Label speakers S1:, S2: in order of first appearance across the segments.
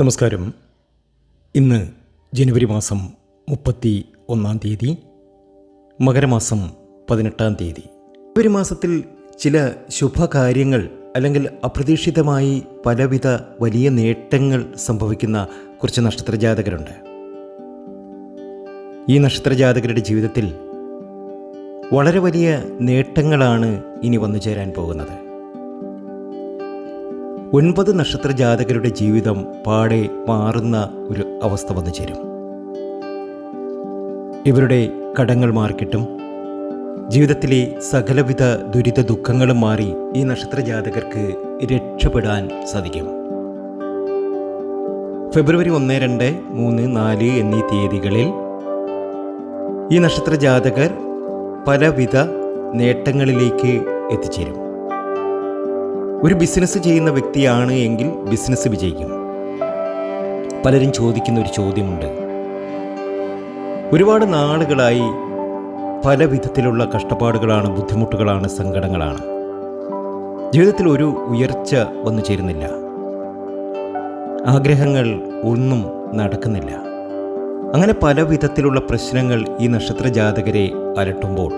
S1: നമസ്കാരം. ഇന്ന് ജനുവരി മാസം മുപ്പത്തി ഒന്നാം തീയതി മകരമാസം പതിനെട്ടാം തീയതി. ജനുവരി മാസത്തിൽ ചില ശുഭകാര്യങ്ങൾ അല്ലെങ്കിൽ അപ്രതീക്ഷിതമായി പലവിധ വലിയ നേട്ടങ്ങൾ സംഭവിക്കുന്ന കുറച്ച് നക്ഷത്രജാതകരുണ്ട്. ഈ നക്ഷത്രജാതകരുടെ ജീവിതത്തിൽ വളരെ വലിയ നേട്ടങ്ങളാണ് ഇനി വന്നു ചേരാൻ പോകുന്നത്. ഒൻപത് നക്ഷത്ര ജാതകരുടെ ജീവിതം പാടെ മാറുന്ന ഒരു അവസ്ഥ വന്നു ചേരും. ഇവരുടെ കടങ്ങൾ മാറിക്കിട്ടും. ജീവിതത്തിലെ സകലവിധ ദുരിത ദുഃഖങ്ങളും മാറി ഈ നക്ഷത്ര ജാതകർക്ക് രക്ഷപ്പെടാൻ സാധിക്കും. ഫെബ്രുവരി ഒന്ന് രണ്ട് മൂന്ന് നാല് എന്നീ തീയതികളിൽ ഈ നക്ഷത്ര ജാതകർ പലവിധ നേട്ടങ്ങളിലേക്ക് എത്തിച്ചേരും. ഒരു ബിസിനസ് ചെയ്യുന്ന വ്യക്തിയാണ് എങ്കിൽ ബിസിനസ് വിജയിക്കും. പലരും ചോദിക്കുന്ന ഒരു ചോദ്യമുണ്ട്. ഒരുപാട് നാളുകളായി പല വിധത്തിലുള്ള കഷ്ടപ്പാടുകളാണ് ബുദ്ധിമുട്ടുകളാണ് സങ്കടങ്ങളാണ്. ജീവിതത്തിൽ ഒരു ഉയർച്ച വന്നു ചേരുന്നില്ല. ആഗ്രഹങ്ങൾ ഒന്നും നടക്കുന്നില്ല. അങ്ങനെ പല വിധത്തിലുള്ള പ്രശ്നങ്ങൾ ഈ നക്ഷത്ര ജാതകരെ അലട്ടുമ്പോൾ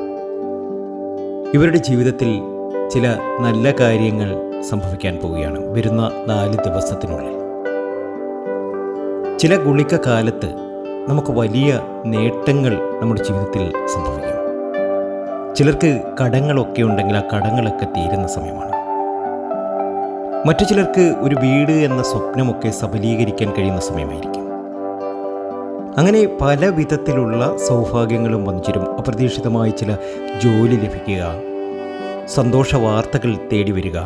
S1: ഇവരുടെ ജീവിതത്തിൽ ചില നല്ല കാര്യങ്ങൾ സംഭവിക്കാൻ പോവുകയാണ്. വരുന്ന നാല് ദിവസത്തിനുള്ളിൽ. ചില ഗുളിക കാലത്ത് നമുക്ക് വലിയ നേട്ടങ്ങൾ നമ്മുടെ ജീവിതത്തിൽ സംഭവിക്കും. ചിലർക്ക് കടങ്ങളൊക്കെ ഉണ്ടെങ്കിൽ ആ കടങ്ങളൊക്കെ തീരുന്ന സമയമാണ്. മറ്റു ചിലർക്ക് ഒരു വീട് എന്ന സ്വപ്നമൊക്കെ സബലീകരിക്കാൻ കഴിയുന്ന സമയമായിരിക്കും. അങ്ങനെ പല വിധത്തിലുള്ള സൗഭാഗ്യങ്ങളും വന്നിച്ചിരും അപ്രതീക്ഷിതമായി ചില ജോലി ലഭിക്കുക സന്തോഷ വാർത്തകൾ തേടി വരിക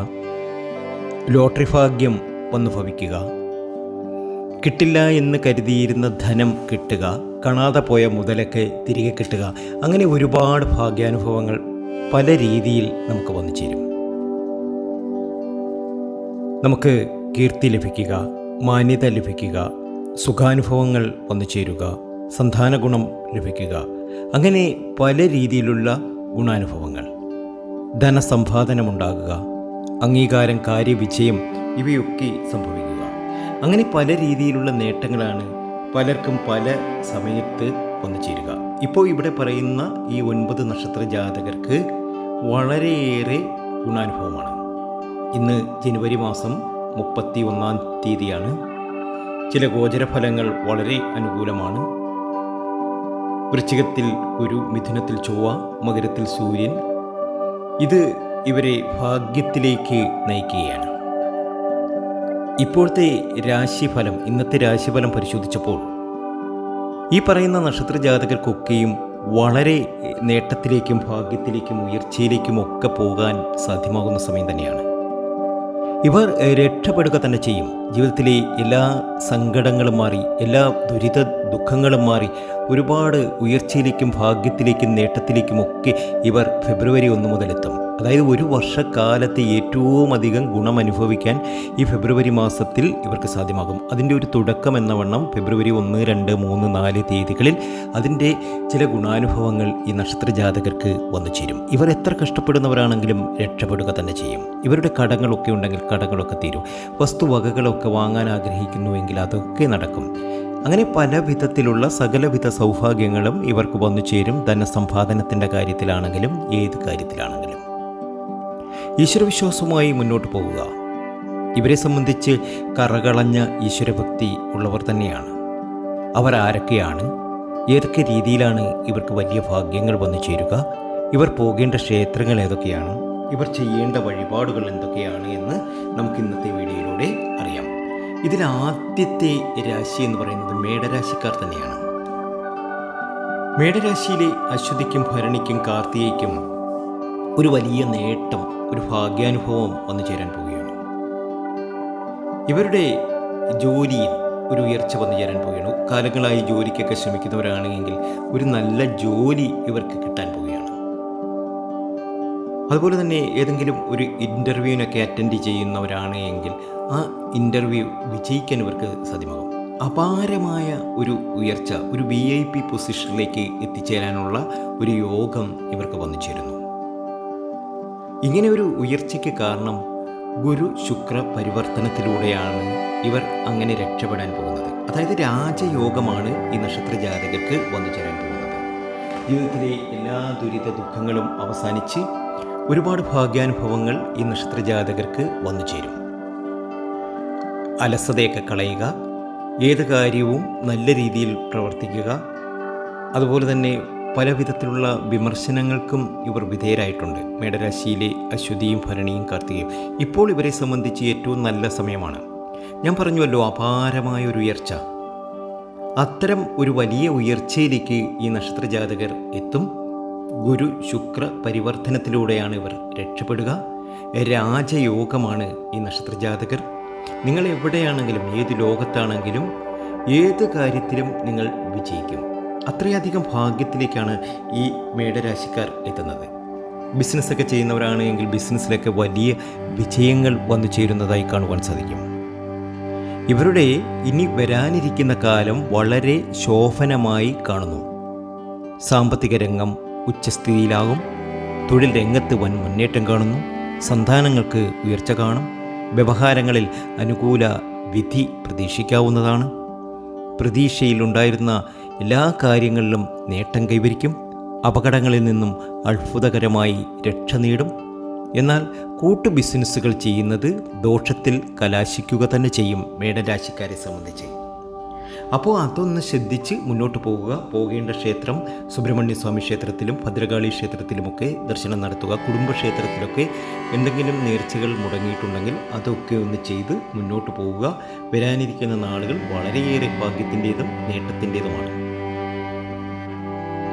S1: ലോട്ടറി ഭാഗ്യം വന്നു ഭവിക്കുക കിട്ടില്ല എന്ന് കരുതിയിരുന്ന ധനം കിട്ടുക കാണാതെ പോയ മുതലൊക്കെ തിരികെ കിട്ടുക. അങ്ങനെ ഒരുപാട് ഭാഗ്യാനുഭവങ്ങൾ പല രീതിയിൽ നമുക്ക് വന്നു ചേരും. നമുക്ക് കീർത്തി ലഭിക്കുക മാന്യത ലഭിക്കുക സുഖാനുഭവങ്ങൾ വന്നു ചേരുക സന്താന ഗുണം ലഭിക്കുക. അങ്ങനെ പല രീതിയിലുള്ള ഗുണാനുഭവങ്ങൾ. ധനസമ്പാദനമുണ്ടാകുക അംഗീകാരം കാര്യവിജയം ഇവയൊക്കെ സംഭവിക്കുക. അങ്ങനെ പല രീതിയിലുള്ള നേട്ടങ്ങളാണ് പലർക്കും പല സമയത്ത് വന്നു ചേരുക. ഇപ്പോൾ ഇവിടെ പറയുന്ന ഈ ഒൻപത് നക്ഷത്ര ജാതകർക്ക് വളരെയേറെ ഗുണാനുഭവമാണ്. ഇന്ന് ജനുവരി മാസം മുപ്പത്തി ഒന്നാം തീയതിയാണ്. ചില ഗോചരഫലങ്ങൾ വളരെ അനുകൂലമാണ്. വൃശ്ചികത്തിൽ ഒരു മിഥുനത്തിൽ ചൊവ്വ മകരത്തിൽ സൂര്യൻ. ഇത് ഇവരെ ഭാഗ്യത്തിലേക്ക് നയിക്കുകയാണ്. ഇപ്പോഴത്തെ രാശിഫലം ഇന്നത്തെ രാശിഫലം പരിശോധിച്ചപ്പോൾ ഈ പറയുന്ന നക്ഷത്ര ജാതകർക്കൊക്കെയും വളരെ നേട്ടത്തിലേക്കും ഭാഗ്യത്തിലേക്കും ഉയർച്ചയിലേക്കും ഒക്കെ പോകാൻ സാധ്യമാകുന്ന സമയം തന്നെയാണ്. ഇവർ രക്ഷപ്പെടുക തന്നെ ചെയ്യും. ജീവിതത്തിലെ എല്ലാ സങ്കടങ്ങളും മാറി എല്ലാ ദുരിത ദുഃഖങ്ങളും മാറി ഒരുപാട് ഉയർച്ചയിലേക്കും ഭാഗ്യത്തിലേക്കും നേട്ടത്തിലേക്കും ഒക്കെ ഇവർ ഫെബ്രുവരി ഒന്ന് മുതലെത്തും അതായത് ഒരു വർഷക്കാലത്തെ ഏറ്റവും അധികം ഗുണം അനുഭവിക്കാൻ ഈ ഫെബ്രുവരി മാസത്തിൽ ഇവർക്ക് സാധ്യമാകും. അതിന്റെ ഒരു തുടക്കം എന്ന വണ്ണം ഫെബ്രുവരി ഒന്ന് രണ്ട് മൂന്ന് നാല് തീയതികളിൽ അതിന്റെ ചില ഗുണാനുഭവങ്ങൾ ഈ നക്ഷത്ര ജാതകർക്ക് വന്നു ചേരും. ഇവർ എത്ര കഷ്ടപ്പെടുന്നവരാണെങ്കിലും രക്ഷപ്പെടുക തന്നെ ചെയ്യും. ഇവരുടെ കടങ്ങളൊക്കെ ഉണ്ടെങ്കിൽ കടങ്ങളൊക്കെ തീരും. വസ്തുവകകളൊക്കെ വാങ്ങാൻ ആഗ്രഹിക്കുന്നുവെങ്കിൽ അതൊക്കെ നടക്കും. അങ്ങനെ പല വിധത്തിലുള്ള സകലവിധ സൗഭാഗ്യങ്ങളും ഇവർക്ക് വന്നു ചേരും. ധനസമ്പാദനത്തിന്റെ കാര്യത്തിലാണെങ്കിലും ഏത് കാര്യത്തിലാണെങ്കിലും. ഈശ്വരവിശ്വാസവുമായി മുന്നോട്ട് പോവുക. ഇവരെ സംബന്ധിച്ച് കറകളഞ്ഞ ഈശ്വരഭക്തി ഉള്ളവർ തന്നെയാണ്. അവർ ആരൊക്കെയാണ്? ഏതൊക്കെ രീതിയിലാണ് ഇവർക്ക് വലിയ ഭാഗ്യങ്ങൾ വന്നു ചേരുക? ഇവർ പോകേണ്ട ക്ഷേത്രങ്ങൾ ഏതൊക്കെയാണ്? ഇവർ ചെയ്യേണ്ട വഴിപാടുകൾ എന്തൊക്കെയാണ് എന്ന് നമുക്ക് ഇന്നത്തെ വീഡിയോയിലൂടെ അറിയാം. ഇതിൽ ആദ്യത്തെ രാശി എന്ന് പറയുന്നത് മേടരാശിക്കാർ തന്നെയാണ്. മേടരാശിയിലെ അശ്വതിക്കും ഭരണിക്കും കാർത്തികയ്ക്കും ഒരു വലിയ നേട്ടം ഒരു ഭാഗ്യാനുഭവം വന്നു ചേരാൻ പോവുകയാണ്. ഇവരുടെ ജോലിയിൽ ഒരു ഉയർച്ച വന്നു ചേരാൻ പോവുകയാണ്. കാലങ്ങളായി ജോലിക്കൊക്കെ ശ്രമിക്കുന്നവരാണെങ്കിൽ ഒരു നല്ല ജോലി ഇവർക്ക് കിട്ടാൻ പോവുകയാണ്. അതുപോലെ തന്നെ ഏതെങ്കിലും ഒരു ഇന്റർവ്യൂവിനൊക്കെ അറ്റൻഡ് ചെയ്യുന്നവരാണെങ്കിൽ ആ ഇന്റർവ്യൂ വിജയിക്കാൻ ഇവർക്ക് സാധ്യമാകും. അപാരമായ ഒരു ഉയർച്ച ഒരു വി ഐ പി പൊസിഷനിലേക്ക് എത്തിച്ചേരാനുള്ള ഒരു യോഗം ഇവർക്ക് വന്നു ചേരുന്നു. ഇങ്ങനെ ഒരു ഉയർച്ചയ്ക്ക് കാരണം ഗുരു ശുക്ര പരിവർത്തനത്തിലൂടെയാണ് ഇവർ അങ്ങനെ രക്ഷപ്പെടാൻ പോകുന്നത്. അതായത് രാജയോഗമാണ് ഈ നക്ഷത്ര ജാതകർക്ക് വന്നു ചേരാൻ പോകുന്നത്. ജീവിതത്തിലെ എല്ലാ ദുരിത ദുഃഖങ്ങളും അവസാനിച്ച് ഒരുപാട് ഭാഗ്യാനുഭവങ്ങൾ ഈ നക്ഷത്ര ജാതകർക്ക് വന്നു ചേരും. അലസതയൊക്കെ കളയുക ഏത് കാര്യവും നല്ല രീതിയിൽ പ്രവർത്തിക്കുക അതുപോലെ തന്നെ പല വിധത്തിലുള്ള വിമർശനങ്ങൾക്കും ഇവർ വിധേയരായിട്ടുണ്ട്. മേടരാശിയിലെ അശ്വതിയും ഭരണിയും കാർത്തികയും. ഇപ്പോൾ ഇവരെ സംബന്ധിച്ച് ഏറ്റവും നല്ല സമയമാണ്. ഞാൻ പറഞ്ഞുവല്ലോ അപാരമായ ഒരു ഉയർച്ച അത്തരം ഒരു വലിയ ഉയർച്ചയിലേക്ക് ഈ നക്ഷത്ര ജാതകർ എത്തും. ഗുരു ശുക്ര പരിവർത്തനത്തിലൂടെയാണ് ഇവർ രക്ഷപ്പെടുക. രാജയോഗമാണ് ഈ നക്ഷത്ര ജാതകർ നിങ്ങൾ എവിടെയാണെങ്കിലും ഏത് ലോകത്താണെങ്കിലും ഏത് കാര്യത്തിലും നിങ്ങൾ വിജയിക്കും. അത്രയധികം ഭാഗ്യത്തിലേക്കാണ് ഈ മേടരാശിക്കാർ എത്തുന്നത്. ബിസിനസ്സൊക്കെ ചെയ്യുന്നവരാണ് എങ്കിൽ ബിസിനസ്സിലൊക്കെ വലിയ വിജയങ്ങൾ വന്നു ചേരുന്നതായി കാണുവാൻ സാധിക്കും. ഇവരുടെ ഇനി വരാനിരിക്കുന്ന കാലം വളരെ ശോഭനമായി കാണുന്നു. സാമ്പത്തിക രംഗം ഉച്ചസ്ഥിതിയിലാകും. തൊഴിൽ രംഗത്ത് വൻ മുന്നേറ്റം കാണുന്നു. സന്താനങ്ങൾക്ക് ഉയർച്ച കാണും. വ്യവഹാരങ്ങളിൽ അനുകൂല വിധി പ്രതീക്ഷിക്കാവുന്നതാണ്. പ്രതീക്ഷയിലുണ്ടായിരുന്ന എല്ലാ കാര്യങ്ങളിലും നേട്ടം കൈവരിക്കും. അപകടങ്ങളിൽ നിന്നും അത്ഭുതകരമായി രക്ഷ നേടും. എന്നാൽ കൂട്ടു ബിസിനസ്സുകൾ ചെയ്യുന്നത് ദോഷത്തിൽ കലാശിക്കുക തന്നെ ചെയ്യും മേടരാശിക്കാരെ സംബന്ധിച്ച്. അപ്പോൾ അതൊന്ന് ശ്രദ്ധിച്ച് മുന്നോട്ട് പോവുക പോകേണ്ട ക്ഷേത്രം സുബ്രഹ്മണ്യസ്വാമി ക്ഷേത്രത്തിലും ഭദ്രകാളി ക്ഷേത്രത്തിലുമൊക്കെ ദർശനം നടത്തുക. കുടുംബക്ഷേത്രത്തിലൊക്കെ എന്തെങ്കിലും നേർച്ചകൾ മുടങ്ങിയിട്ടുണ്ടെങ്കിൽ അതൊക്കെ ഒന്ന് ചെയ്ത് മുന്നോട്ട് പോവുക. വരാനിരിക്കുന്ന നാളുകൾ വളരെയേറെ ഭാഗ്യത്തിന്റെതും നേട്ടത്തിന്റെതുമാണ്.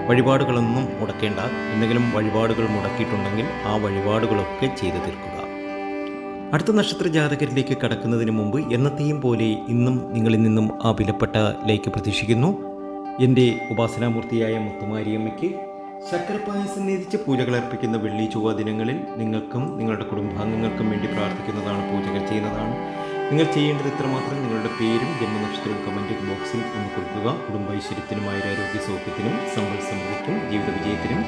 S1: വഴിപാടുകളൊന്നും മുടക്കേണ്ട. എന്തെങ്കിലും വഴിപാടുകൾ മുടക്കിയിട്ടുണ്ടെങ്കിൽ ആ വഴിപാടുകളൊക്കെ ചെയ്തു തീർക്കുക. അടുത്ത നക്ഷത്ര ജാതകരിലേക്ക് കടക്കുന്നതിന് മുമ്പ് എന്നത്തെയും പോലെ ഇന്നും നിങ്ങളിൽ നിന്നും ആ വിലപ്പെട്ട ലൈക്ക് പ്രതീക്ഷിക്കുന്നു. എന്റെ ഉപാസനാമൂർത്തിയായ മുത്തുമാരിയമ്മയ്ക്ക് ശർക്കര പായസം നേതിച്ച് പൂജകൾ അർപ്പിക്കുന്ന വെള്ളി ചൊവ്വ ദിനങ്ങളിൽ നിങ്ങൾക്കും നിങ്ങളുടെ കുടുംബാംഗങ്ങൾക്കും വേണ്ടി പ്രാർത്ഥിക്കുന്നതാണ് പൂജകൾ ചെയ്യുന്നതാണ്. നിങ്ങൾ ചെയ്യേണ്ടത് ഇത്രമാത്രം. നിങ്ങളുടെ പേരും ജന്മനക്ഷത്രവും കമന്റ് ബോക്സിൽ ഒന്ന് കൊടുക്കുക. കുടുംബൈശ്വര്യത്തിനും ആയുരാരോഗ്യ സൗഖ്യത്തിനും സമ്പൽ സമൃദ്ധിക്കും ജീവിത വിജയത്തിനും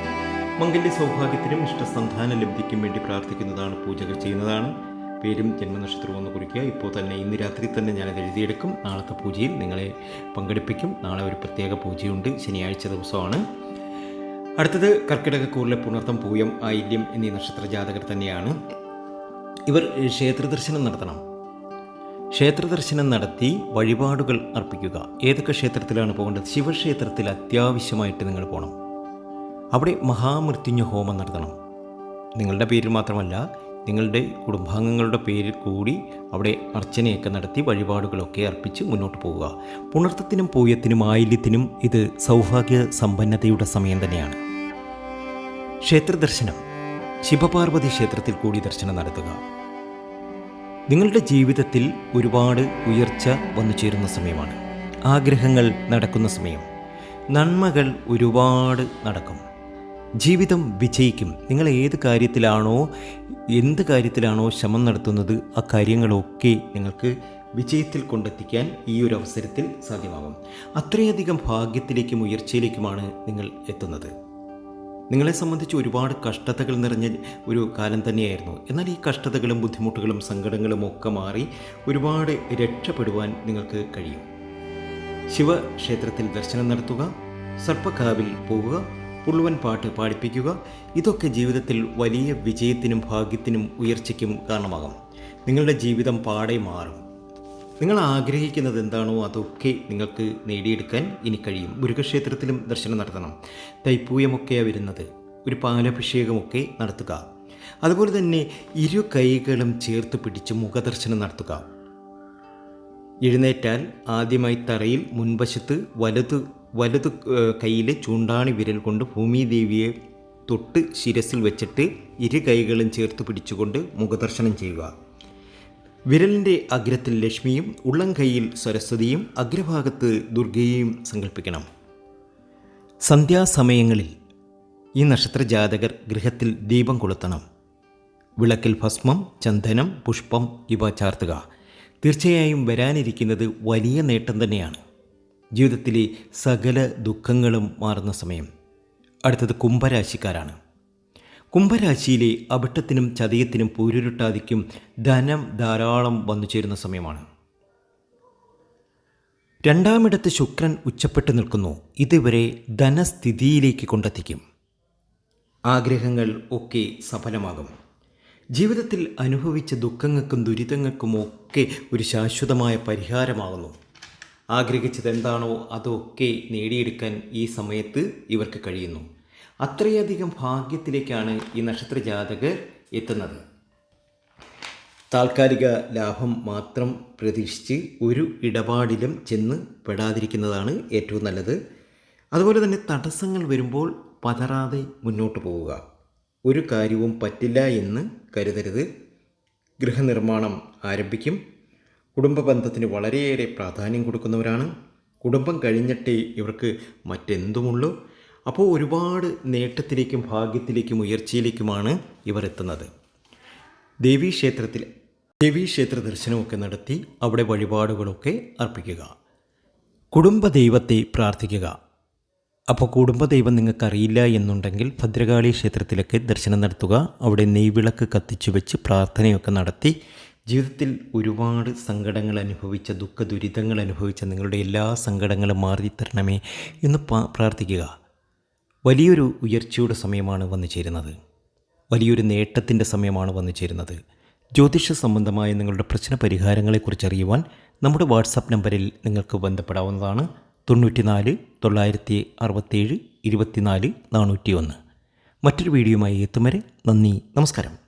S1: മംഗല്യ സൗഭാഗ്യത്തിനും ഇഷ്ടസന്ധാന ലബ്ധിക്കും വേണ്ടി പ്രാർത്ഥിക്കുന്നതാണ് പൂജകൾ ചെയ്യുന്നതാണ്. പേരും ജന്മനക്ഷത്രവും ഒന്ന് കുറിക്കുക ഇപ്പോൾ തന്നെ ഇന്ന് രാത്രി തന്നെ ഞാനത് എഴുതിയെടുക്കും. നാളത്തെ പൂജയിൽ നിങ്ങളെ പങ്കെടുപ്പിക്കും. നാളെ ഒരു പ്രത്യേക പൂജയുണ്ട്. ശനിയാഴ്ച ദിവസമാണ്. അടുത്തത് കർക്കിടകക്കൂറിലെ പുണർത്തം പൂയം ആയില്യം എന്നീ നക്ഷത്ര ജാതകർ തന്നെയാണ്. ഇവർ ക്ഷേത്ര ദർശനം നടത്തണം. ക്ഷേത്ര ദർശനം നടത്തി വഴിപാടുകൾ അർപ്പിക്കുക. ഏതൊക്കെ ക്ഷേത്രത്തിലാണ് പോകേണ്ടത്? ശിവക്ഷേത്രത്തിൽ അത്യാവശ്യമായിട്ട് നിങ്ങൾ പോകണം അവിടെ മഹാമൃത്യുഞ്ജ ഹോമം നടത്തണം. നിങ്ങളുടെ പേരിൽ മാത്രമല്ല നിങ്ങളുടെ കുടുംബാംഗങ്ങളുടെ പേരിൽ കൂടി അവിടെ അർച്ചനയൊക്കെ നടത്തി വഴിപാടുകളൊക്കെ അർപ്പിച്ച് മുന്നോട്ട് പോവുക. പുണർത്തത്തിനും പൂയത്തിനും ആയില്യത്തിനും ഇത് സൗഭാഗ്യ സമ്പന്നതയുടെ സമയം തന്നെയാണ്. ക്ഷേത്രദർശനം. ശിവപാർവതി ക്ഷേത്രത്തിൽ കൂടി ദർശനം നടത്തുക. നിങ്ങളുടെ ജീവിതത്തിൽ ഒരുപാട് ഉയർച്ച വന്നു ചേരുന്ന സമയമാണ്. ആഗ്രഹങ്ങൾ നടക്കുന്ന സമയം. നന്മകൾ ഒരുപാട് നടക്കും. ജീവിതം വിജയിക്കും. നിങ്ങൾ ഏത് കാര്യത്തിലാണോ എന്ത് കാര്യത്തിലാണോ ശ്രമം നടത്തുന്നത് ആ കാര്യങ്ങളൊക്കെ നിങ്ങൾക്ക് വിജയത്തിൽ കൊണ്ടെത്തിക്കാൻ ഈ ഒരു അവസരത്തിൽ സാധ്യമാകും. അത്രയധികം ഭാഗ്യത്തിലേക്കും ഉയർച്ചയിലേക്കുമാണ് നിങ്ങൾ എത്തുന്നത്. നിങ്ങളെ സംബന്ധിച്ച് ഒരുപാട് കഷ്ടതകൾ നിറഞ്ഞ ഒരു കാലം തന്നെയായിരുന്നു. എന്നാൽ ഈ കഷ്ടതകളും ബുദ്ധിമുട്ടുകളും സങ്കടങ്ങളും ഒക്കെ മാറി ഒരുപാട് രക്ഷപ്പെടുവാൻ നിങ്ങൾക്ക് കഴിയും. ശിവക്ഷേത്രത്തിൽ ദർശനം നടത്തുക സർപ്പക്കാവിൽ പോവുക പുള്ളുവൻ പാട്ട് പാടിപ്പിക്കുക ഇതൊക്കെ ജീവിതത്തിൽ വലിയ വിജയത്തിനും ഭാഗ്യത്തിനും ഉയർച്ചയ്ക്കും കാരണമാകും. നിങ്ങളുടെ ജീവിതം പാടെ മാറും. നിങ്ങൾ ആഗ്രഹിക്കുന്നത് എന്താണോ അതൊക്കെ നിങ്ങൾക്ക് നേടിയെടുക്കാൻ ഇനി കഴിയും. മുരുകക്ഷേത്രത്തിലും ദർശനം നടത്തണം. തൈപ്പൂയമൊക്കെയാണ് വരുന്നത്. ഒരു പാലഭിഷേകമൊക്കെ നടത്തുക. അതുപോലെ തന്നെ ഇരു കൈകളും ചേർത്ത് പിടിച്ച് മുഖദർശനം നടത്തുക. എഴുന്നേറ്റാൽ ആദ്യമായി തറയിൽ മുൻവശത്ത് വലത് വലത് കൈയിലെ ചൂണ്ടാണി വിരൽ കൊണ്ട് ഭൂമിദേവിയെ തൊട്ട് ശിരസിൽ വെച്ചിട്ട് ഇരു കൈകളും ചേർത്ത് പിടിച്ചുകൊണ്ട് മുഖദർശനം ചെയ്യുക. വിരലിന്റെ അഗ്രത്തിൽ ലക്ഷ്മിയും ഉള്ളംകൈയിൽ സരസ്വതിയും അഗ്രഭാഗത്ത് ദുർഗയെയും സങ്കല്പിക്കണം സന്ധ്യാസമയങ്ങളിൽ ഈ നക്ഷത്ര ജാതകർ ഗൃഹത്തിൽ ദീപം കൊളുത്തണം. വിളക്കിൽ ഭസ്മം ചന്ദനം പുഷ്പം ഇവ ചാർത്തുക. തീർച്ചയായും വരാനിരിക്കുന്നത് വലിയ നേട്ടം തന്നെയാണ്. ജീവിതത്തിലെ സകല ദുഃഖങ്ങളും മാറുന്ന സമയം. അടുത്തത് കുംഭരാശിക്കാരാണ്. കുംഭരാശിയിലെ അബട്ടത്തിനും ചതയത്തിനും പൂരുരുട്ടാതിക്കും ധനം ധാരാളം വന്നു ചേരുന്ന സമയമാണ്. രണ്ടാമിടത്ത് ശുക്രൻ ഉച്ചപ്പെട്ടു നിൽക്കുന്നു. ഇതുവരെ ധനസ്ഥിതിയിലേക്ക് കൊണ്ടെത്തിക്കും. ആഗ്രഹങ്ങൾ ഒക്കെ സഫലമാകും. ജീവിതത്തിൽ അനുഭവിച്ച ദുഃഖങ്ങൾക്കും ദുരിതങ്ങൾക്കും ഒക്കെ ഒരു ശാശ്വതമായ പരിഹാരമാകുന്നു. ആഗ്രഹിച്ചത് എന്താണോ അതൊക്കെ നേടിയെടുക്കാൻ ഈ സമയത്ത് ഇവർക്ക് കഴിയുന്നു. അത്രയധികം ഭാഗ്യത്തിലേക്കാണ് ഈ നക്ഷത്ര ജാതകർ എത്തുന്നത്. താൽക്കാലിക ലാഭം മാത്രം പ്രതീക്ഷിച്ച് ഒരു ഇടപാടിലും ചെന്ന് പെടാതിരിക്കുന്നതാണ് ഏറ്റവും നല്ലത്. അതുപോലെ തന്നെ തടസ്സങ്ങൾ വരുമ്പോൾ പതറാതെ മുന്നോട്ട് പോവുക. ഒരു കാര്യവും പറ്റില്ല എന്ന് കരുതരുത്. ഗൃഹനിർമ്മാണം ആരംഭിക്കും. കുടുംബ ബന്ധത്തിന് വളരെയേറെ പ്രാധാന്യം കൊടുക്കുന്നവരാണ്. കുടുംബം കഴിഞ്ഞിട്ടേ ഇവർക്ക് മറ്റെന്തുമുള്ളൂ? അപ്പോൾ ഒരുപാട് നേട്ടത്തിലേക്കും ഭാഗ്യത്തിലേക്കും ഉയർച്ചയിലേക്കുമാണ് ഇവർ എത്തുന്നത്. ദേവീക്ഷേത്രത്തിൽ ദേവീക്ഷേത്ര ദർശനമൊക്കെ നടത്തി അവിടെ വഴിപാടുകളൊക്കെ അർപ്പിക്കുക. കുടുംബ കുടുംബദൈവത്തെ പ്രാർത്ഥിക്കുക. അപ്പോൾ കുടുംബദൈവം നിങ്ങൾക്കറിയില്ല എന്നുണ്ടെങ്കിൽ ഭദ്രകാളി ക്ഷേത്രത്തിലൊക്കെ ദർശനം നടത്തുക. അവിടെ നെയ്വിളക്ക് കത്തിച്ചു വെച്ച് പ്രാർത്ഥനയൊക്കെ നടത്തി. ജീവിതത്തിൽ ഒരുപാട് സങ്കടങ്ങൾ അനുഭവിച്ച ദുഃഖ ദുരിതങ്ങൾ അനുഭവിച്ച നിങ്ങളുടെ എല്ലാ സങ്കടങ്ങളും മാറി തരണമേ എന്ന് പ്രാർത്ഥിക്കുക. വലിയൊരു ഉയർച്ചയുടെ സമയമാണ് വന്നു ചേരുന്നത്. വലിയൊരു നേട്ടത്തിന്റെ സമയമാണ് വന്നു ചേരുന്നത്. ജ്യോതിഷ സംബന്ധമായ നിങ്ങളുടെ പ്രശ്ന പരിഹാരങ്ങളെക്കുറിച്ച് അറിയുവാൻ നമ്മുടെ വാട്സാപ്പ് നമ്പറിൽ നിങ്ങൾക്ക് ബന്ധപ്പെടാവുന്നതാണ് തൊണ്ണൂറ്റിനാല് തൊള്ളായിരത്തി അറുപത്തേഴ് ഇരുപത്തിനാല് നാനൂറ്റി ഒന്ന് മറ്റൊരു വീഡിയോയുമായി എത്തും വരെ നന്ദി നമസ്കാരം.